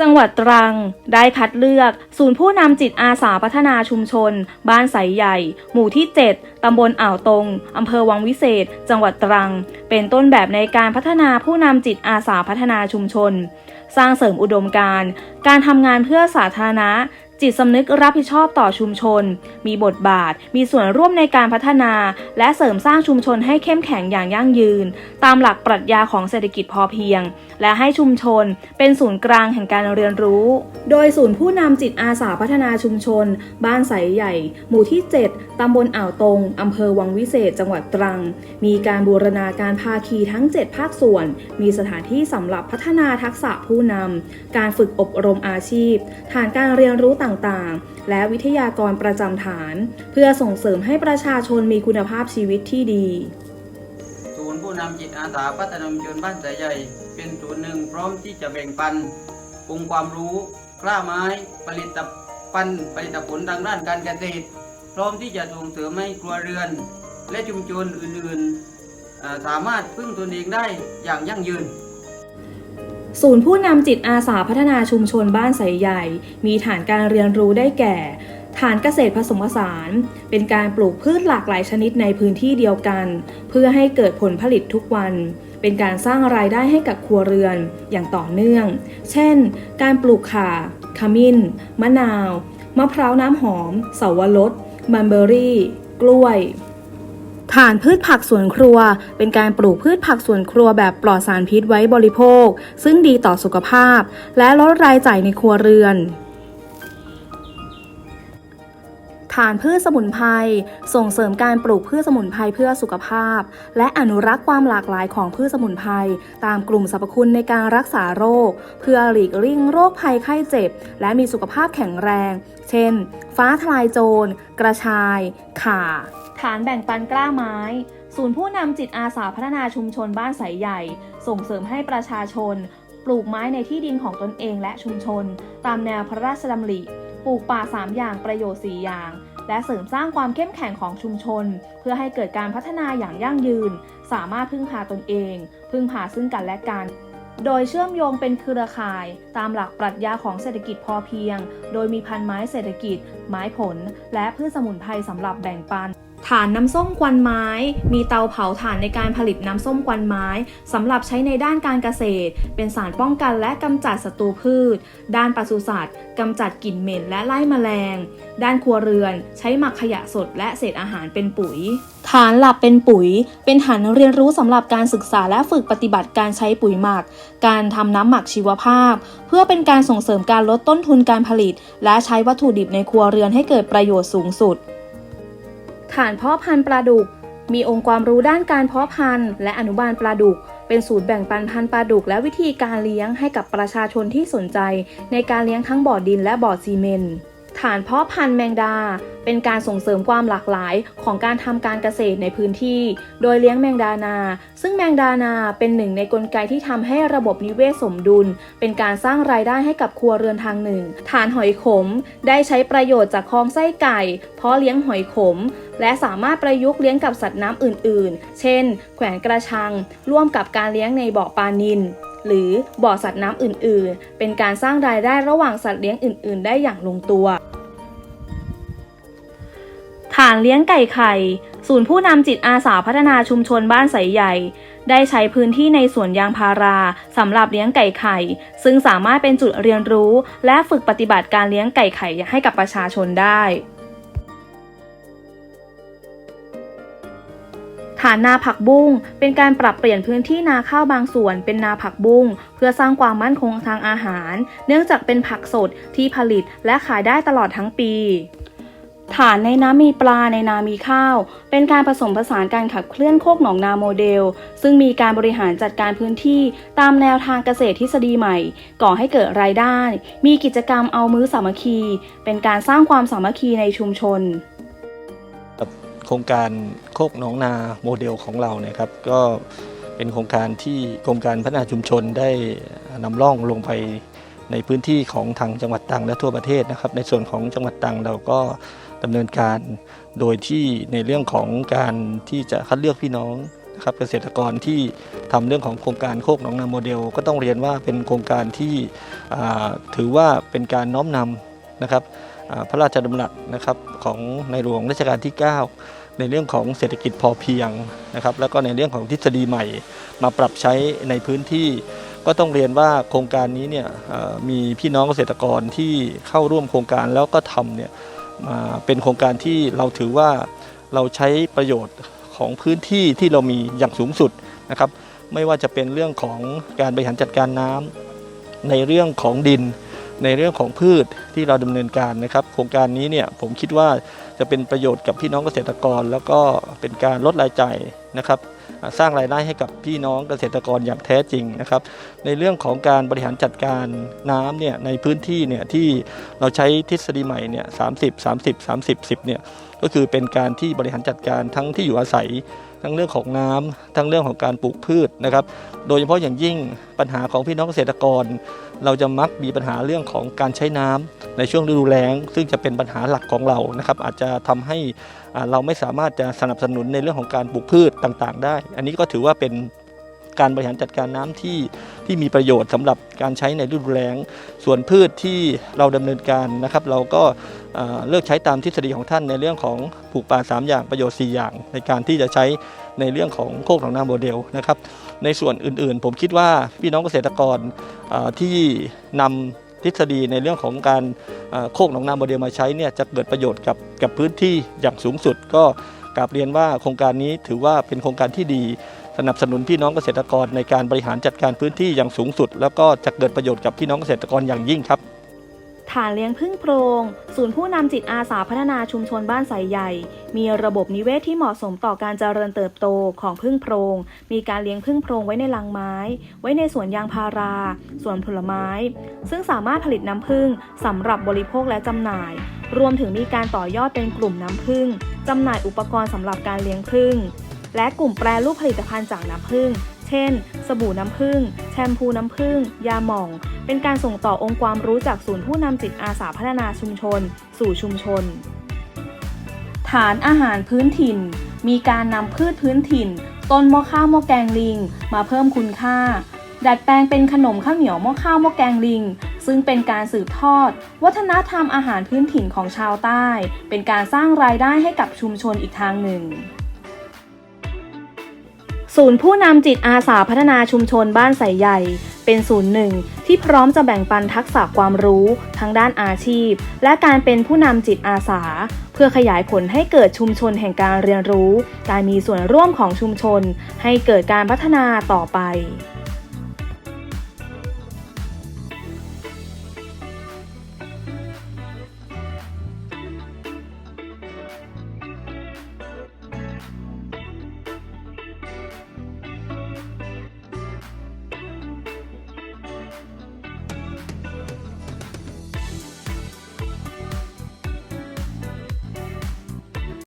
จังหวัดตรัง ได้คัดเลือก ศูนย์ผู้นำจิตอาสาพัฒนาชุมชน บ้านไสใหญ่ หมู่ที่ 7 ตำบลอ่าวตรง อำเภอวังวิเศษ จังหวัดตรัง เป็นต้นแบบในการพัฒนาผู้นำจิตอาสาพัฒนาชุมชน สร้างเสริมอุดมการณ์ การทำงานเพื่อสาธารณะ จิตสำนึกรับผิดชอบต่อชุมชน มีบทบาท มีส่วนร่วมในการพัฒนา และเสริมสร้างชุมชนให้เข้มแข็งอย่างยั่งยืน ตามหลักปรัชญาของเศรษฐกิจพอเพียง และให้ชุมชนเป็นศูนย์กลางแห่งการเรียนรู้ โดยศูนย์ผู้นำจิตอาสาพัฒนาชุมชน บ้านใสใหญ่ หมู่ที่ 7 ตำบลอ่าวตงอำเภอวังวิเศษ จังหวัดตรัง มีการบูรณาการภาคีทั้ง 7 ภาคส่วน มีสถานที่สำหรับพัฒนาทักษะผู้นำการฝึกอบรมอาชีพ ฐานการเรียนรู้ต่างๆ และวิทยากรประจำฐาน เพื่อส่งเสริมให้ประชาชนมีคุณภาพชีวิตที่ดี ศูนย์ผู้นำจิตอาสาพัฒนาชุมชนบ้านสายใหญ่ เป็นศูนย์หนึ่งพร้อมที่จะแบ่งปันองค์ความรู้กล้าไม้ผลิตภัณฑ์ผลิตผลทางด้านการเกษตร พร้อมที่จะส่งเสริมให้ครัวเรือน และชุมชนอื่นๆ สามารถพึ่งตนเองได้อย่างยั่งยืน ศูนย์ผู้นำจิตอาสาพัฒนาชุมชนบ้านใสใหญ่ มีฐานการเรียนรู้ได้แก่ ฐานเกษตรผสมผสาน เป็นการปลูกพืชหลากหลายชนิดในพื้นที่เดียวกัน เพื่อให้เกิดผลผลิตทุกวัน เป็นการสร้างรายได้ให้กับครัวเรือนอย่างต่อเนื่อง เช่น การปลูกข่า ขมิ้น มะนาว มะพร้าวน้ำหอม เสาวรสมันเบอรี่ กล้วย ฐานพืชผักสวนครัว เป็นการปลูกพืชผักสวนครัวแบบปลอดสารพิษไว้บริโภค ซึ่งดีต่อสุขภาพ และลดรายจ่ายในครัวเรือน ฐานพืชสมุนไพรส่งเสริมการปลูกพืชสมุนไพรเพื่อสุขภาพ และอนุรักษ์ความหลากหลายของพืชสมุนไพรตามกลุ่มสรรพคุณในการรักษาโรค เพื่อหลีกเลี่ยงโรคภัยไข้เจ็บ และมีสุขภาพแข็งแรง เช่น ฟ้าทลายโจร กระชาย ข่า ฐานแบ่งปันกล้าไม้ศูนย์ผู้นำจิตอาสาพัฒนาชุมชนบ้านใสใหญ่ ส่งเสริมให้ประชาชน ปลูกไม้ในที่ดินของตนเองและชุมชน ตามแนวพระราชดำริ ปลูกป่า 3 อย่างประโยชน์ 4 อย่าง และเสริมสร้างความเข้มแข็งของชุมชน เพื่อให้เกิดการพัฒนาอย่างยั่งยืน สามารถพึ่งพาตนเอง พึ่งพาซึ่งกันและกัน โดยเชื่อมโยงเป็นเครือข่าย ตามหลักปรัชญาของเศรษฐกิจพอเพียง โดยมีพันไม้เศรษฐกิจ ไม้ผล และพืชสมุนไพรสำหรับแบ่งปัน ฐานน้ำส้มควันไม้ มีเตาเผาถ่านในการผลิตน้ำส้มควันไม้สำหรับใช้ในด้านการเกษตร เป็นสารป้องกันและกำจัดศัตรูพืช ด้านปศุสัตว์กำจัดกลิ่นเหม็นและไล่แมลง ด้านครัวเรือนใช้หมักขยะสดและเศษอาหารเป็นปุ๋ย ฐานหลับเป็นปุ๋ย เป็นฐานเรียนรู้สำหรับการศึกษาและฝึกปฏิบัติการใช้ปุ๋ยหมัก การทำน้ำหมักชีวภาพ เพื่อเป็นการส่งเสริมการลดต้นทุนการผลิต และใช้วัตถุดิบในครัวเรือนให้เกิดประโยชน์สูงสุด ฐานเพาะพันธุ์ปลาดุก มีองค์ความรู้ด้านการเพาะพันธุ์และอนุบาลปลาดุก เป็นศูนย์แบ่งปันพันธุ์ปลาดุก และวิธีการเลี้ยงให้กับประชาชนที่สนใจ ในการเลี้ยงทั้งบ่อดินและบ่อซีเมนต์ ฐานเพาะพันธุ์แมงดา เป็นการส่งเสริมความหลากหลายของการทำการเกษตรในพื้นที่ โดยเลี้ยงแมงดานา ซึ่งแมงดานาเป็นหนึ่งในกลไกที่ทำให้ระบบนิเวศสมดุล เป็นการสร้างรายได้ให้กับครัวเรือนทางหนึ่ง ฐานหอยขม ได้ใช้ประโยชน์จากคลองไส้ไก่ เพาะเลี้ยงหอยขม และสามารถประยุกต์เลี้ยงกับสัตว์น้ำอื่น ๆ เช่น แขวนกระชัง ร่วมกับการเลี้ยงในบ่อปลานิล หรือบ่อสัตว์น้ำอื่นๆ เป็นการสร้างรายได้ระหว่างสัตว์เลี้ยงอื่น ๆ ได้อย่างลงตัวฐานเลี้ยงไก่ไข่ ศูนย์ผู้นำจิตอาสาพัฒนาชุมชนบ้านใสใหญ่ ได้ใช้พื้นที่ในสวนยางพาราสำหรับเลี้ยงไก่ไข่ ซึ่งสามารถเป็นจุดเรียนรู้ และฝึกปฏิบัติการเลี้ยงไก่ไข่ให้กับประชาชนได้ ฐานนาผักบุ้งเป็นการปรับเปลี่ยนพื้นที่นาข้าวบางส่วนเป็นนาผักบุ้งเพื่อสร้างความมั่นคงทางอาหาร เนื่องจากเป็นผักสดที่ผลิตและขายได้ตลอดทั้งปีฐานในน้ำมีปลาในนามีข้าว เป็นการผสมผสานการขับเคลื่อนโคกหนองนาโมเดล ซึ่งมีการบริหารจัดการพื้นที่ตามแนวทางเกษตรทฤษฎีใหม่ ก่อให้เกิดรายได้ มีกิจกรรมเอามื้อสามัคคี เป็นการสร้างความสามัคคีในชุมชน โครงการโคกหนองนาโมเดลของเราเนี่ยครับก็เป็นโครงการที่กรมการพัฒนาชุมชนได้นำร่องลงไปในพื้นที่ของทางจังหวัดตรังและทั่วประเทศนะครับ ในส่วนของจังหวัดตรังเราก็ดำเนินการโดยที่ในเรื่องของการที่จะคัดเลือกพี่น้องนะครับเกษตรกรที่ทำเรื่องของโครงการโคกหนองนาโมเดล ก็ต้องเรียนว่าเป็นโครงการที่ถือว่าเป็นการน้อมนำนะครับ พระราชดำรัสนะครับของในหลวงรัชกาลที่ 9 ในเรื่องของเศรษฐกิจพอเพียงนะครับแล้วก็ในเรื่องของทฤษฎีใหม่ มาปรับใช้ในพื้นที่ ก็ต้องเรียนว่าโครงการนี้เนี่ยมีพี่น้องเกษตรกรที่เข้าร่วมโครงการแล้วก็ทำเนี่ยมาเป็นโครงการที่เราถือว่าเราใช้ประโยชน์ของพื้นที่ที่เรามีอย่างสูงสุดนะครับไม่ว่าจะเป็นเรื่องของการบริหารจัดการน้ำในเรื่องของดิน ในเรื่องของพืชที่เราดำเนินการนะครับ โครงการนี้เนี่ยผมคิดว่าจะเป็นประโยชน์กับพี่น้องเกษตรกร แล้วก็เป็นการลดรายจ่ายนะครับสร้างรายได้ให้กับพี่น้องเกษตรกรอย่างแท้จริงนะครับ ในเรื่องของการบริหารจัดการน้ำเนี่ยในพื้นที่เนี่ยที่เราใช้ทฤษฎีใหม่เนี่ยสามสิบสามสิบสามสิบสิบเนี่ยก็คือเป็นการที่บริหารจัดการทั้งที่อยู่อาศัย ทั้งเรื่องของน้ำทั้งเรื่องของการปลูกพืชนะครับ โดยเฉพาะอย่างยิ่งปัญหาของพี่น้องเกษตรกร เราจะมักมีปัญหาเรื่องของการใช้น้ำในช่วงฤดูแล้ง ซึ่งจะเป็นปัญหาหลักของเรานะครับ อาจจะทำให้เราไม่สามารถจะสนับสนุนในเรื่องของการปลูกพืชต่างๆ ได้ อันนี้ก็ถือว่าเป็น การบริหารจัดการน้ำที่ที่มีประโยชน์สำหรับการใช้ในฤดูแล้ง ส่วนพืชที่เราดำเนินการนะครับ เราก็เอ่อเลือกใช้ตามทฤษฎีของท่านในเรื่องของปลูกป่าสามอย่างประโยชน์ 4 อย่าง ในการที่จะใช้ในเรื่องของโคกหนองนาโมเดลนะครับ ในส่วนอื่นๆ ผมคิดว่าพี่น้องเกษตรกรที่นำทฤษฎีในเรื่องของการโคกหนองนาโมเดลมาใช้เนี่ยจะเกิดประโยชน์กับกับพื้นที่อย่างสูงสุดก็กราบเรียนว่าโครงการนี้ถือว่าเป็นโครงการที่ดี สนับสนุนพี่น้องเกษตรกรในการบริหารจัดการพื้นที่อย่างสูงสุด แล้วก็จะเกิดประโยชน์กับพี่น้องเกษตรกรอย่างยิ่งครับฐานเลี้ยงพึ่งโพรง ศูนย์ผู้นำจิตอาสาพัฒนาชุมชนบ้านสายใหญ่ มีระบบนิเวศที่เหมาะสมต่อการเจริญเติบโตของพึ่งโพรง มีการเลี้ยงพึ่งโพรงไว้ในลังไม้ ไว้ในสวนยางพารา สวนผลไม้ ซึ่งสามารถผลิตน้ำผึ้งสำหรับบริโภคและจำหน่าย รวมถึงมีการต่อยอดเป็นกลุ่มน้ำผึ้งจำหน่ายอุปกรณ์สำหรับการเลี้ยงผึ้ง และกลุ่มแปรรูปผลิตภัณฑ์จากน้ำผึ้ง เช่น สบู่น้ำผึ้ง แชมพูน้ำผึ้ง ยาหม่อง เป็นการส่งต่อองค์ความรู้จากศูนย์ผู้นำจิตอาสาพัฒนาชุมชน สู่ชุมชน ฐานอาหารพื้นถิ่น มีการนำพืชพื้นถิ่น ต้นหม้อข้าวหม้อแกงลิง มาเพิ่มคุณค่า ดัดแปลงเป็นขนมข้าวเหนียวหม้อข้าวหม้อแกงลิง ซึ่งเป็นการสืบทอด วัฒนธรรมอาหารพื้นถิ่นของชาวใต้ เป็นการสร้างรายได้ให้กับชุมชนอีกทางหนึ่ง ศูนย์ผู้นำจิตอาสาพัฒนาชุมชนบ้านใสใหญ่ เป็นศูนย์หนึ่งที่พร้อมจะแบ่งปันทักษะความรู้ทั้งด้านอาชีพ และการเป็นผู้นำจิตอาสา เพื่อขยายผลให้เกิดชุมชนแห่งการเรียนรู้ การมีส่วนร่วมของชุมชน ให้เกิดการพัฒนาต่อไป